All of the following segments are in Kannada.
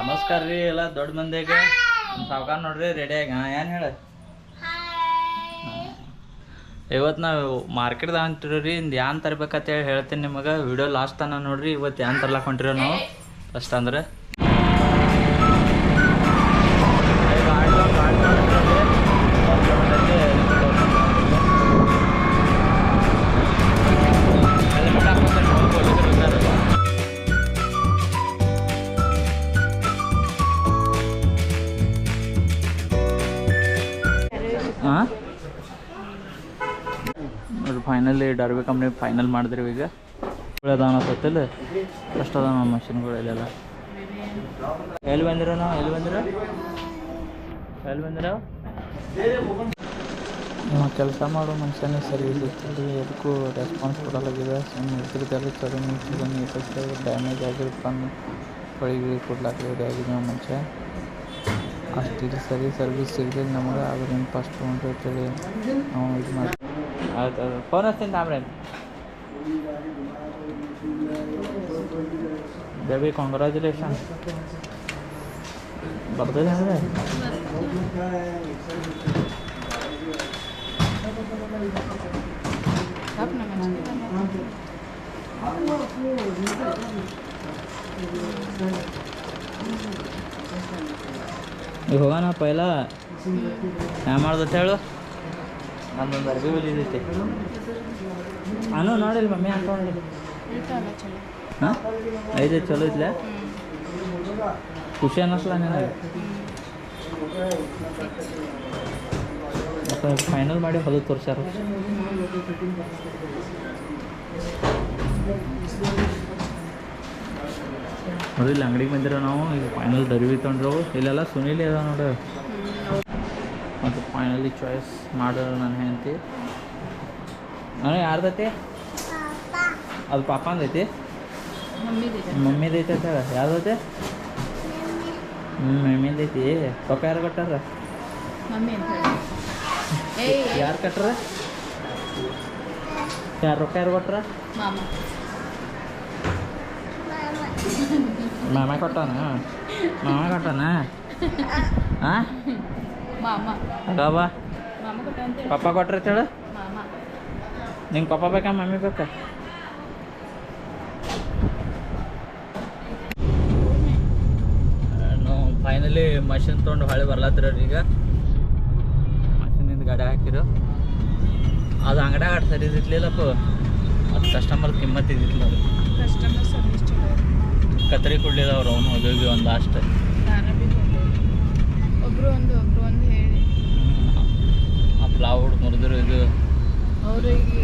ನಮಸ್ಕಾರ ರೀ ಎಲ್ಲ ದೊಡ್ಡ ಮಂದಿಗೆ. ಸಾವುಕಾರ ನೋಡ್ರಿ ರೆಡಿ ಆಗಿ. ಹಾಂ, ಏನು ಹೇಳ? ಇವತ್ತು ನಾವು ಮಾರ್ಕೆಟ್ದಾಗ ಅಂತೀವಿ ರೀ, ಇಂದು ಏನು ತರ್ಬೇಕಂತ ಹೇಳಿ ಹೇಳ್ತೀನಿ ನಿಮಗೆ. ವಿಡಿಯೋ ಲಾಸ್ಟ್ ತನಕ ನೋಡ್ರಿ ಇವತ್ತು ಏನು ತರ್ಲಾಕ್ ಹೊಂಟಿರೋ ನಾವು? ಫಸ್ಟ್ ಅಂದ್ರೆ? ಫೈನಲಿ ಡರ್ಬಿ ಕಂಪ್ನಿ ಫೈನಲ್ ಮಾಡಿದ್ರಿ ಈಗ. ಅದಾವ ಅನ್ಸತ್ತಿಲ್ಲ ಅಷ್ಟು ಅದ ನಮ್ಮ ಮಷಿನ್ಗಳು ಇಲ್ಲೆಲ್ಲ. ಎಲ್ಲಿ ಬಂದಿರೋ ನಾವು? ಎಲ್ಲಿ ಬಂದಿರ? ಎಲ್ಲಿ ಬಂದಿರ? ನಾವು ಕೆಲಸ ಮಾಡೋ ಮನುಷ್ಯನೇ ಸರಿ ಇರ್ತದೆ ಎದಕ್ಕೂ ರೆಸ್ಪಾನ್ಸ್ ಕೊಡಲಾಗಿದೆ. ಸುಮ್ಮನೆ ಇದ್ರದ್ದೆಲ್ಲ ಚಲೋ ಚಲೋ ನೀಟಕ್ಕೆ ಡ್ಯಾಮೇಜ್ ಆಗಿರ್ತಾನೆ ಹೊಳಿಗೆ ಕೊಡ್ಲಾಕೆ ರೆಡಿ ಆಗಿದೆ ನಾವು ಮನುಷ್ಯ. ಅಷ್ಟು ಇದು ಸರಿ ಸರ್ವಿಸ್ ಸಿಗಲಿಲ್ಲ ನಮಗೆ. ಅದ್ರಿಂದ ಫಸ್ಟ್ ಅಂತೇಳಿ ನಾವು ಇದು ಮಾಡಿ ಆಯ್ತು ಫೋನ್ ಹಚ್ತೀನಿ ತಾಮ್ರೆ ಬೇಬಿ ಕಾಂಗ್ರ್ಯಾಚುಲೇಷನ್ ಬರ್ತದೆ ಅಂದರೆ ಈಗ ಹೋಗೋಣ ಪೈಲ ಹ್ಯಾ ಮಾಡ್ದತ್ತೆ ಹೇಳು ನಾನು ನೋಡಿಲ್ಲ ಮಮ್ಮಿ ಐದು ಚಲೋ ಇದ್ಲ ಖುಷಿ ಅನ್ನಿಸ್ಲ ಫೈನಲ್ ಮಾಡಿ ಹೊಲದು ತೋರ್ಸ್ಯಾರ. ಇಲ್ಲಿ ಅಂಗಡಿಗೆ ಬಂದಿರೋ ನಾವು, ಈಗ ಫೈನಲ್ ಡರಿವಿ ತೊಗೊಂಡ್ರು. ಇಲ್ಲೆಲ್ಲ ಸುನೀಲಿ ಅದ ನೋಡು. ಮತ್ತು ಫೈನಲಿ ಚಾಯ್ಸ್ ಮಾಡೋರು ನನ್ನ ಹೆಂಡತಿ. ನಾನು ಯಾರ್ದೈತಿ ಅದು ಪಾಪ ಅಂದೈತಿ ಮಮ್ಮಿದೈತೆ ಸರ್ ಯಾವ್ದೈತೆ ಹ್ಞೂ ಮಮ್ಮಿದೈತಿ ಪಾಪ ಪಪ್ಪ ಯಾರು ಕೊಟ್ಟಾರ? ಮಮ್ಮಿ ಅಂತ ಏಯ್. ಯಾರು ಕಟ್ಟರ? ಯಾರು ರೊಕ್ಕ ಯಾರು ಕೊಟ್ರ? ಮಾಮ. ಮಾಮ ಕೊಟ್ಟಾನ? ಮಾಮ ಕೊಟ್ಟಾನ? ಹಾಂ ಹೇಳಿ. ಪಪ್ಪ ಕೊಟ್ರ ಅಂತ ಹೇಳು. ಮಾಮ. ನಿಂಗೆ ಪಪ್ಪ ಬೇಕಾ ಮಮ್ಮಿ ಬೇಕಾ? ನಾವು ಫೈನಲಿ ಮಷಿನ್ ತೊಗೊಂಡು ಹೊಳೆ ಬರ್ಲತ್ತಿರ ಈಗ. ಮಷಿನಿಂದ ಗಾಡಿ ಹಾಕಿರು. ಅದು ಅಂಗಡ್ಯಾಗ ಆಟ ಸರಿ ಇದ್ಲಿಲ್ಲಪ್ಪ ಅದು ಕಸ್ಟಮರ್ ಕಿಮ್ಮತ್ ಇದ್ದಿಲ್ಲ ಅದು ಕಸ್ಟಮರ್ ಸರ್ವಿಸ್ ಚಲೋ ಕತ್ರಿ ಕೊಡ್ಲಿದವ್ರು ಅವನು. ಹೋಗಿ ಒಂದು ಲಾಸ್ಟ್ ಒಂದು ಪ್ಲಾವುಡ್ ಮುರಿದ್ರು ಇದು ಅವ್ರಿಗೆ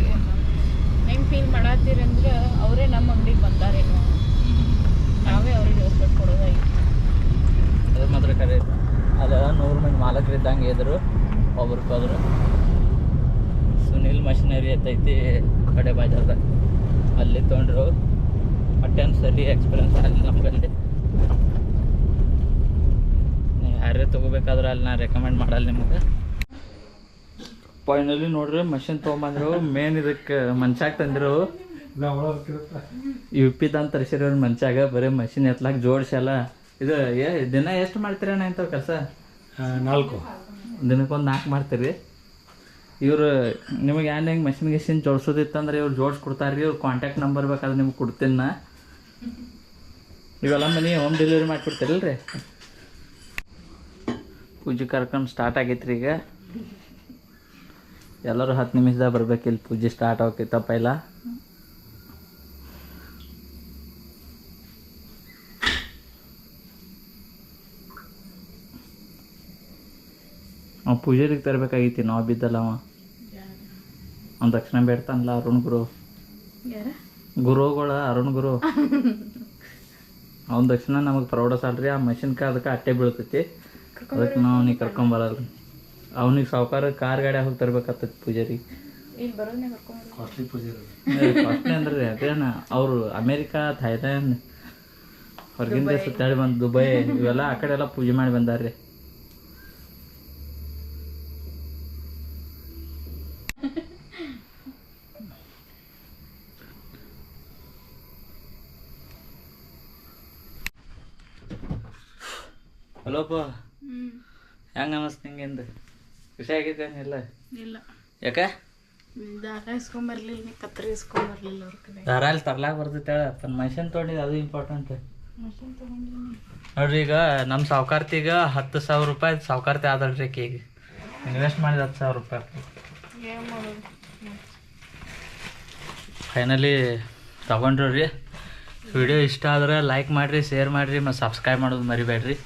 ಹೆಂಗೆ ಫೀಲ್ ಮಾಡತ್ತೀರಂದ್ರೆ ಅವರೇ ನಮ್ಮ ಅಂಗಡಿಗೆ ಬಂದಾರೇನೋ ನಾವೇ ಅವ್ರಿಗೆ ರೆಸ್ಪೆಕ್ಟ್ ಕೊಡೋದಾಗಿ ಅದು ಮಾತ್ರ ಕರೆ ಅದು ನೂರು ಮಂದಿ ಮಾಲಕರು ಇದ್ದಂಗೆ ಇದ್ರು ಒಬ್ರಿಗೊಬ್ರು ಸುನಿಲ್ ಮಷಿನರಿ ಎತ್ತೈತಿ ಕಡೆ ಬಾಜಾರ್ದಾಗ. ಅಲ್ಲಿ ತೊಗೊಂಡ್ರು. ಅಟೆನ್ ಸರಿ ಎಕ್ಸ್ಪೀರಿಯನ್ಸ್ ಅಲ್ಲಿ ನಮಗಲ್ಲಿ ನೀವು ಯಾರೇ ತೊಗೋಬೇಕಾದ್ರೆ ಅಲ್ಲಿ ನಾ ರೆಕಮೆಂಡ್ ಮಾಡಲ್ಲ ನಿಮಗೆ. ಫೈನಲಿ ನೋಡ್ರಿ ಮಷಿನ್ ತೊಗೊಂಬಂದ್ರು ಮೇನ್ ಇದಕ್ಕೆ ಮನ್ಷಾಗ ತಂದಿರು. ಯು ಪಿ ತಂದು ತರಿಸಿರೋ ಮಂಚಾಗ ಬರೀ ಮಷಿನ್ ಎತ್ಲಾಕ್ ಜೋಡ್ಸಲ್ಲ ಇದು ಏ ದಿನ ಎಷ್ಟು ಮಾಡ್ತೀರಣ್ಣ ಇಂಥವು ಕೆಲಸ? ನಾಲ್ಕು. ದಿನಕ್ಕೊಂದು ನಾಲ್ಕು ಮಾಡ್ತೀರಿ. ಇವರು ನಿಮಗೆ ಏನು ಹೆಂಗೆ ಮಷಿನ್ ಗಿಷಿನ್ ಜೋಡ್ಸೋದಿತ್ತಂದ್ರೆ ಇವ್ರು ಜೋಡ್ಸ್ಕೊಡ್ತಾರೆ ರೀ ಇವ್ರು ಕಾಂಟ್ಯಾಕ್ಟ್ ನಂಬರ್ ಬೇಕಾದ್ರೆ ನಿಮ್ಗೆ ಕೊಡ್ತೀನಿ ನಾ. ಇವೆಲ್ಲ ಮನೆ ಹೋಮ್ ಡೆಲಿವರಿ ಮಾಡಿಕೊಡ್ತೀರಲ್ರಿ? ಪೂಜೆ ಕಾರ್ಯಕ್ರಮ ಸ್ಟಾರ್ಟ್ ಆಗೈತ್ರಿ ಈಗ. ಎಲ್ಲರೂ ಹತ್ತು ನಿಮಿಷದಾಗ ಬರ್ಬೇಕು ಇಲ್ಲಿ ಪೂಜೆ ಸ್ಟಾರ್ಟ್ ಆಗ್ತೈತ ಪೈಲ ಅವ ಪೂಜಾರಿಗೆ ತರಬೇಕಾಗಿತ್ತು ನಾವು ಬಿದ್ದಲ್ಲ ಅವ. ಅವ್ನ ದಕ್ಷಿಣ ಬೇಡ್ತಾನಲ್ಲ ಅರುಣ್ ಗುರು. ಗುರುಗಳ ಅರುಣ್ ಗುರು. ಅವ್ನ ದಕ್ಷಿಣ ನಮಗೆ ಪ್ರೌಢ ಸಾಲ್ರಿ ಆ ಮಷಿನ್ಕ ಅದಕ್ಕೆ ಅಟ್ಟೆ ಬೀಳ್ತೈತಿ. ಅದಕ್ಕೆ ನಾವು ನೀ ಕರ್ಕೊಂಬರಲ್ಲ ಅವ್ನಿಗೆ ಸಾವುಕಾರ ಕಾರ್ ಗಾಡಿ ಹೋಗಿ ತರ್ಬೇಕಾಗ್ತೈತಿ ಪೂಜಾರಿ ಕಾಸ್ಟ್ಲಿ ಪೂಜೆ ಇರೋದು. ಫಸ್ಟ್ನೇ ಅಂದ್ರೆ ಅದೇನ ಅವರು ಅಮೇರಿಕಾ ಥೈಲ್ಯಾಂಡ್ ಹೊರಗಿಂದ ಸುತ್ತಾಡಿ ಬಂದು ದುಬೈ ಇವೆಲ್ಲ ಆ ಕಡೆ ಎಲ್ಲ ಪೂಜೆ ಮಾಡಿ ಬಂದಾರ್ರಿ. ಹಲೋಪ್ಪ ಹೆಂಗ ಹೆಂಗೆ ನಮಸ್ತೆ ನಿಂಗಿಂದ? ಖುಷಿ ಆಗಿದ್ದೇನಿಲ್ಲ ಇಲ್ಲ. ಯಾಕೆ? ದಾರ ಇಸ್ಕೊಂಬರ್ಲಿಲ್ಲ ಕತ್ರಿ ಇಸ್ಕೊಂಬರ್ಲಿಲ್ಲ ಅವ್ರ ಕಡೆ. ದಾರಾಲಿ ತರ್ಲಾಕ ಬರ್ತೈತೆ ತನ್ನ ಮಷಿನ್ ತೊಗೊಂಡಿದ್ದು ಅದು ಇಂಪಾರ್ಟೆಂಟ್ ನೋಡ್ರಿ ಈಗ ನಮ್ಮ ಸಾವ್ಕಾರ್ತಿಗ ಹತ್ತು ಸಾವಿರ ರೂಪಾಯಿ ಸಾವ್ಕಾರ್ತಿ ಆದಳ್ರಿ ಈಗ. ಇನ್ವೆಸ್ಟ್ ಮಾಡಿದ ಹತ್ತು ಸಾವಿರ ರೂಪಾಯಿ ಫೈನಲಿ ತಗೊಂಡ್ರಿ ವಿಡಿಯೋ ಇಷ್ಟ ಆದ್ರೆ ಲೈಕ್ ಮಾಡಿರಿ ಶೇರ್ ಮಾಡಿರಿ ಮತ್ತು ಸಬ್ಸ್ಕ್ರೈಬ್ ಮಾಡೋದು ಮರಿಬೇಡ್ರಿ.